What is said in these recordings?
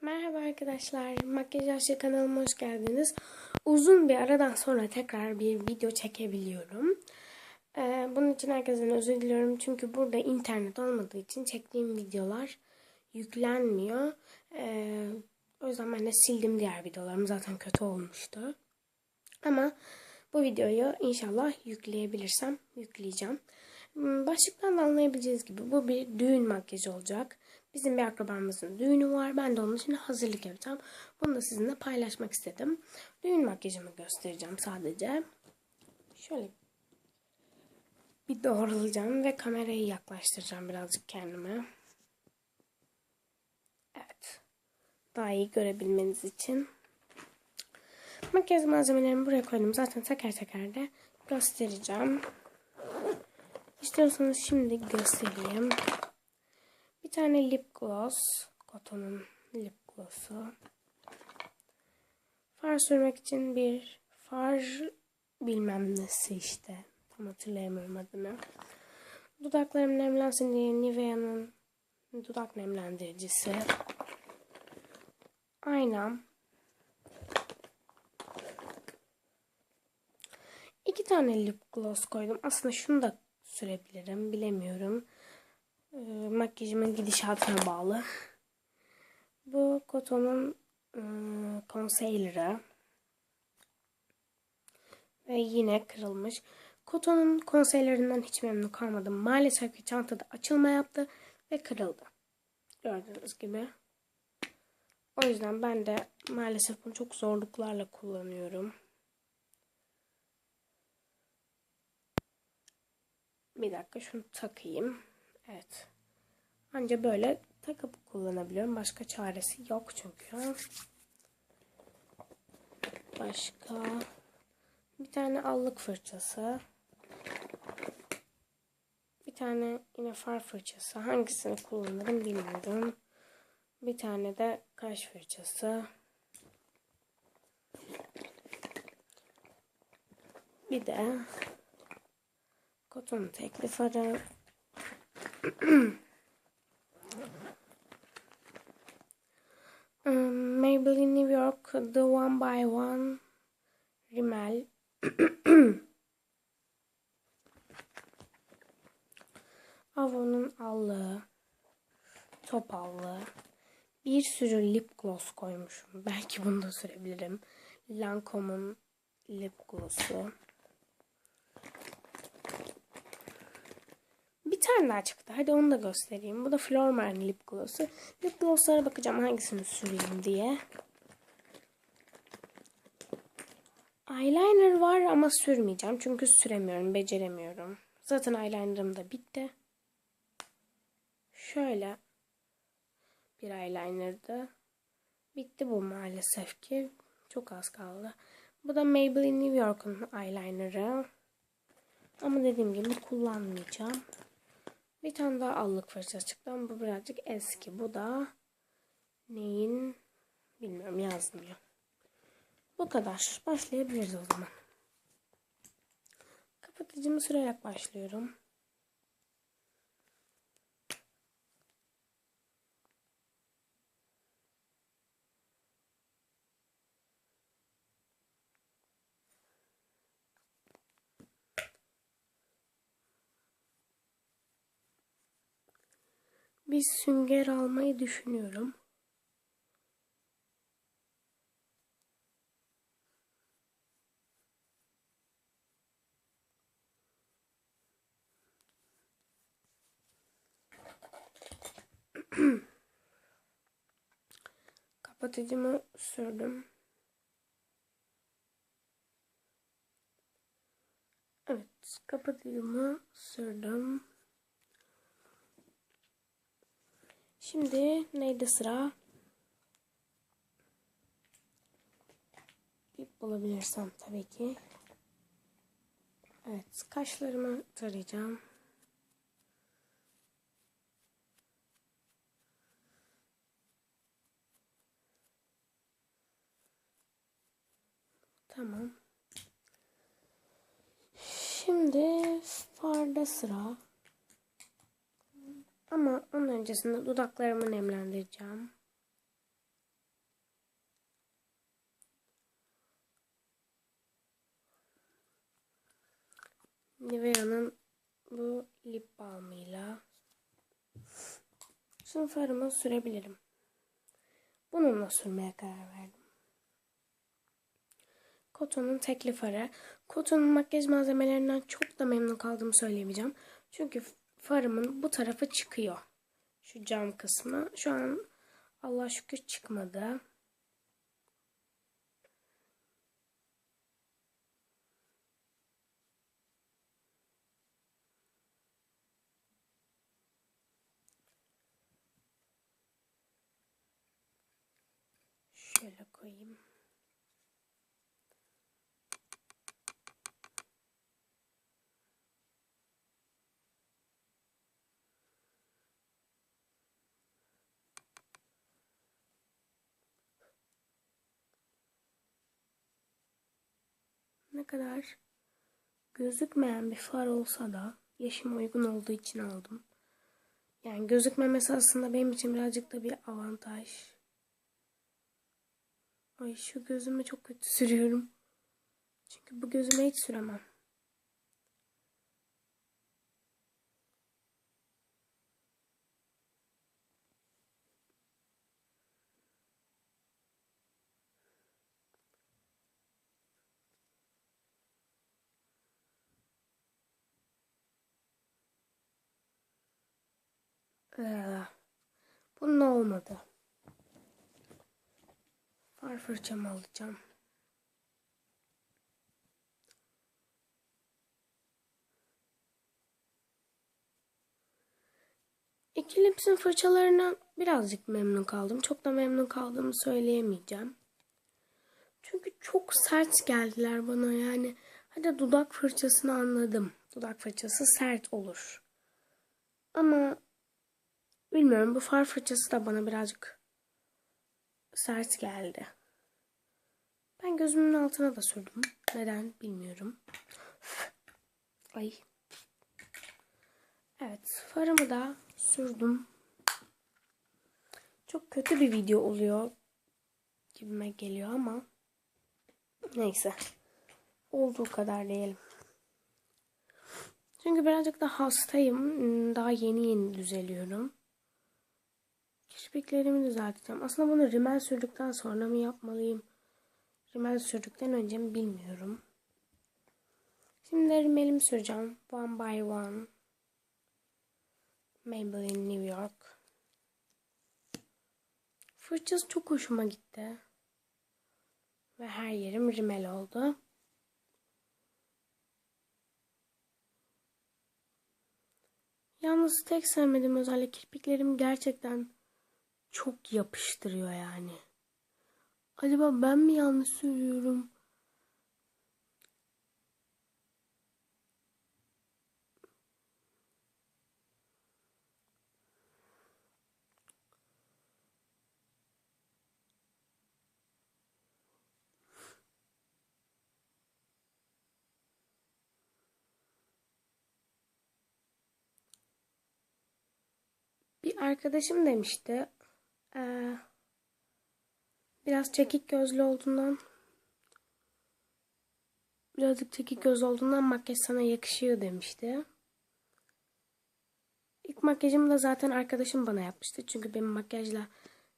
Merhaba arkadaşlar, Makyaj Aşçı kanalıma hoş geldiniz. Uzun bir aradan sonra tekrar bir video çekebiliyorum. Ee, bunun için herkesten özür diliyorum çünkü burada internet olmadığı için çektiğim videolar yüklenmiyor. Ee, o yüzden ben de sildim diğer videolarım zaten kötü olmuştu. Ama bu videoyu inşallah yükleyebilirsem yükleyeceğim. Hmm, Başlıktan da anlayabileceğiniz gibi bu bir düğün makyajı olacak. Bizim bir akrabamızın düğünü var. Ben de onun için hazırlık yapacağım. Bunu da sizinle paylaşmak istedim. Düğün makyajımı göstereceğim sadece. Şöyle bir doğrulacağım ve kamerayı yaklaştıracağım birazcık kendime. Evet. Daha iyi görebilmeniz için. Makyaj malzemelerimi buraya koydum. Zaten teker teker de göstereceğim. İstiyorsanız şimdi göstereyim. Bir tane lip gloss. Koton'un lip gloss'u. Far sürmek için bir far bilmem nesi işte. Tam hatırlayamıyorum adını. Dudaklarım nemlensin diye Nivea'nın dudak nemlendiricisi. Aynam. İki tane lip gloss koydum. Aslında şunu da sürebilirim. Bilemiyorum. Ee, makyajımın gidişatına bağlı. Bu Koton'un e, concealer'ı. Ve yine kırılmış. Koton'un concealer'ından hiç memnun kalmadım. Maalesef ki çantada açılma yaptı ve kırıldı. Gördüğünüz gibi. O yüzden ben de maalesef bunu çok zorluklarla kullanıyorum. Bir dakika şunu takayım. Evet. Anca böyle takıp kullanabiliyorum. Başka çaresi yok çünkü. Başka bir tane allık fırçası. Bir tane yine far fırçası. Hangisini kullanırım bilmiyorum. Bir tane de kaş fırçası. Bir de Koton tekli farı. um, Maybelline New York The One by One Rimmel. Avon'un allığı. Top allığı. Bir sürü lip gloss koymuşum. Belki bunu da sürebilirim. Lancome'un lip gloss'u. Bir tane daha çıktı. Hadi onu da göstereyim. Bu da Florman lip gloss'u. Lip gloss'lara bakacağım hangisini süreyim diye. Eyeliner var ama sürmeyeceğim. Çünkü süremiyorum, beceremiyorum. Zaten eyelinerım da bitti. Şöyle bir eyeliner'dı. Bitti bu maalesef ki. Çok az kaldı. Bu da Maybelline New York'un eyeliner'ı. Ama dediğim gibi kullanmayacağım. Bir tane daha allık fırçası çıktı ama bu birazcık eski. Bu da neyin bilmiyorum yazmıyor. Bu kadar. Başlayabiliriz o zaman. Kapatıcımı sürerek başlıyorum. Bir sünger almayı düşünüyorum. Kapatıcımı sürdüm. Evet, kapatıcımı sürdüm. Şimdi neydi sıra? Bir bulabilirsem tabii ki. Evet, kaşlarımı tarayacağım. Tamam. Şimdi farda sıra. Ama onun öncesinde dudaklarımı nemlendireceğim. Nivea'nın bu lip balmıyla şimdi sürebilirim. Bununla sürmeye karar verdim. Koton'un tekli farı. Koton'un makyaj malzemelerinden çok da memnun kaldığımı söyleyemeyeceğim. Çünkü farımın bu tarafı çıkıyor. Şu cam kısmı. Şu an Allah şükür çıkmadı. Şöyle koyayım. Kadar gözükmeyen bir far olsa da yaşıma uygun olduğu için aldım. Yani gözükmemesi aslında benim için birazcık da bir avantaj. Ay şu gözüme çok kötü sürüyorum. Çünkü bu gözüme hiç süremem. Ee, bunun olmadı. Far fırçamı alacağım. İkilipsin fırçalarına birazcık memnun kaldım. Çok da memnun kaldığımı söyleyemeyeceğim. Çünkü çok sert geldiler bana yani. Hadi dudak fırçasını anladım. Dudak fırçası sert olur. Ama bilmiyorum bu far fırçası da bana birazcık sert geldi. Ben gözümün altına da sürdüm. Neden bilmiyorum. Ay. Evet farımı da sürdüm. Çok kötü bir video oluyor gibime geliyor ama neyse. Olduğu kadar diyelim. Çünkü birazcık da hastayım. Daha yeni yeni düzeliyorum. Kirpiklerimi düzelteceğim. Aslında bunu rimel sürdükten sonra mı yapmalıyım? Rimel sürdükten önce mi bilmiyorum. Şimdi rimelimi süreceğim. One by one. Maybelline New York. Fırçası çok hoşuma gitti. Ve her yerim rimel oldu. Yalnız tek sevmediğim özellik kirpiklerim gerçekten çok yapıştırıyor yani. Acaba ben mi yanlış söylüyorum? Bir arkadaşım demişti. Ee, biraz çekik gözlü olduğundan birazcık çekik göz olduğundan makyaj sana yakışıyor demişti. İlk makyajımı da zaten arkadaşım bana yapmıştı. Çünkü benim makyajla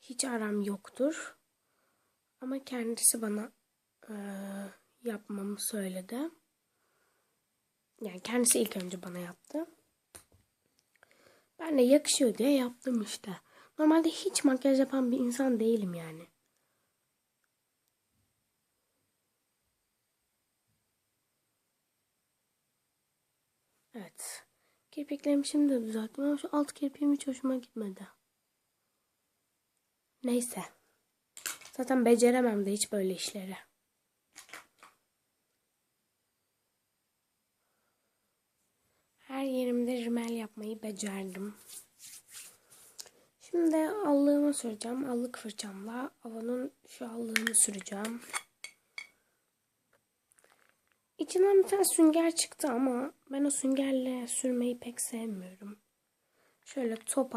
hiç aram yoktur. Ama kendisi bana e, yapmamı söyledi. Yani kendisi ilk önce bana yaptı. Ben de yakışıyor diye yaptım işte. Normalde hiç makyaj yapan bir insan değilim yani. Evet. Kirpiklerimi şimdi de düzelttim ama şu alt kirpiğim hiç hoşuma gitmedi. Neyse. Zaten beceremem de hiç böyle işleri. Her yerimde rimel yapmayı becerdim. Şimdi allığımı süreceğim. Allık fırçamla Avon'un şu allığını süreceğim. İçinden bir tane sünger çıktı ama ben o süngerle sürmeyi pek sevmiyorum. Şöyle top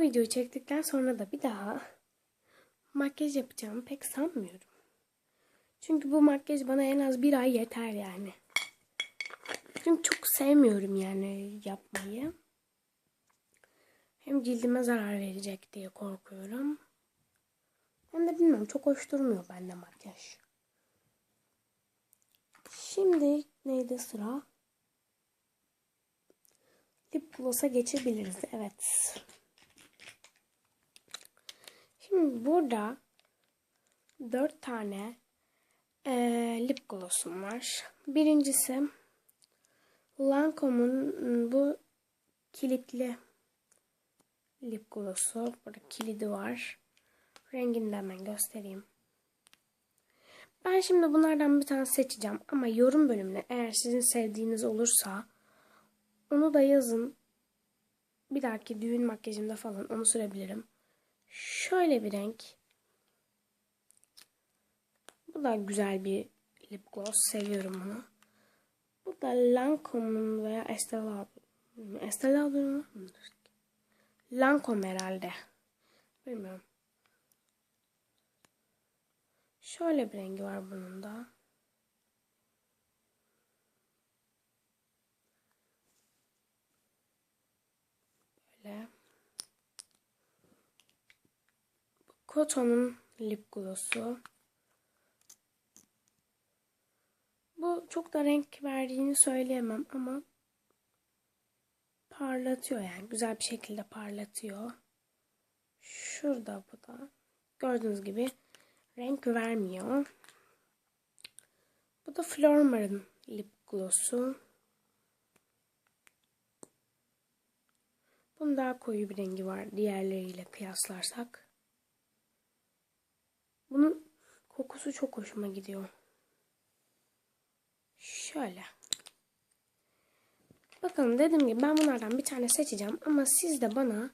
bu videoyu çektikten sonra da bir daha makyaj yapacağımı pek sanmıyorum. Çünkü bu makyaj bana en az bir ay yeter yani. Çünkü çok sevmiyorum yani yapmayı. Hem cildime zarar verecek diye korkuyorum. Hem de bilmiyorum çok hoş durmuyor bende makyaj. Şimdi neydi sıra? Lip gloss'a geçebiliriz. Evet. Şimdi burada dört tane e, lip gloss'um var. Birincisi Lancome'un bu kilitli lip gloss'u. Burada kilidi var. Rengini de hemen göstereyim. Ben şimdi bunlardan bir tane seçeceğim ama yorum bölümüne eğer sizin sevdiğiniz olursa onu da yazın. Bir dahaki düğün makyajımda falan onu sürebilirim. Şöyle bir renk. Bu da güzel bir lip gloss. Seviyorum bunu. Bu da Lancome'un veya Estee Lauder. Lauder mı? Lancome herhalde. Bilmiyorum. Şöyle bir rengi var bunun da. Böyle. Koton'un lip gloss'u. Bu çok da renk verdiğini söyleyemem ama parlatıyor yani. Güzel bir şekilde parlatıyor. Şurada bu da. Gördüğünüz gibi renk vermiyor. Bu da Flormar'ın lip gloss'u. Bunun daha koyu bir rengi var diğerleriyle kıyaslarsak. Bunun kokusu çok hoşuma gidiyor. Şöyle. Bakalım dediğim gibi ben bunlardan bir tane seçeceğim ama siz de bana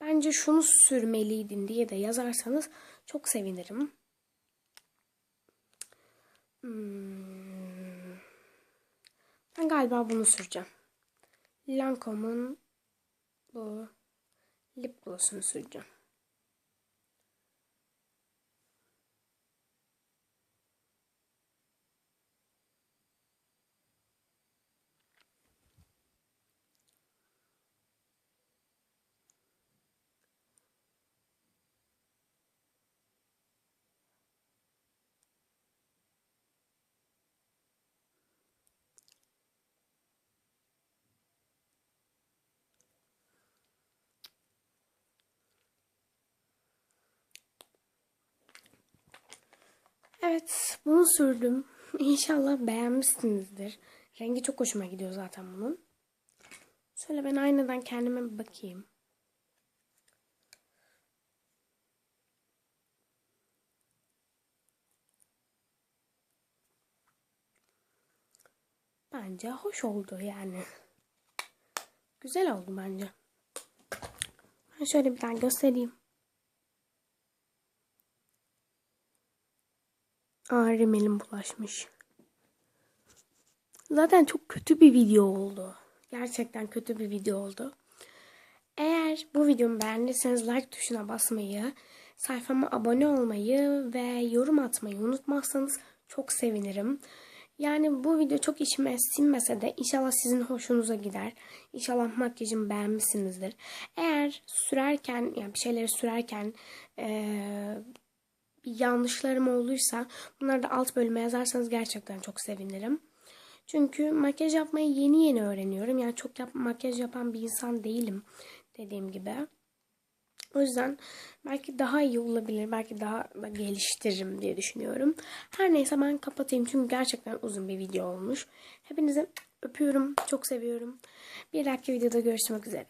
bence şunu sürmeliydin diye de yazarsanız çok sevinirim. Hmm. Ben galiba bunu süreceğim. Lancome'un bu lip gloss'unu süreceğim. Evet, bunu sürdüm. İnşallah beğenmişsinizdir. Rengi çok hoşuma gidiyor zaten bunun. Şöyle ben aynadan kendime bir bakayım. Bence hoş oldu yani. Güzel oldu bence. Ben şöyle bir tane göstereyim. Aa rimelim bulaşmış. Zaten çok kötü bir video oldu. Gerçekten kötü bir video oldu. Eğer bu videomu beğendiyseniz like tuşuna basmayı, sayfama abone olmayı ve yorum atmayı unutmazsanız çok sevinirim. Yani bu video çok içime sinmese de inşallah sizin hoşunuza gider. İnşallah makyajımı beğenmişsinizdir. Eğer sürerken yani bir şeyleri sürerken ee, yanlışlarım olursa bunları da alt bölüme yazarsanız gerçekten çok sevinirim. Çünkü makyaj yapmayı yeni yeni öğreniyorum. Yani çok yap makyaj yapan bir insan değilim dediğim gibi. O yüzden belki daha iyi olabilir. Belki daha da geliştiririm diye düşünüyorum. Her neyse ben kapatayım. Çünkü gerçekten uzun bir video olmuş. Hepinizi öpüyorum. Çok seviyorum. Bir dahaki videoda görüşmek üzere.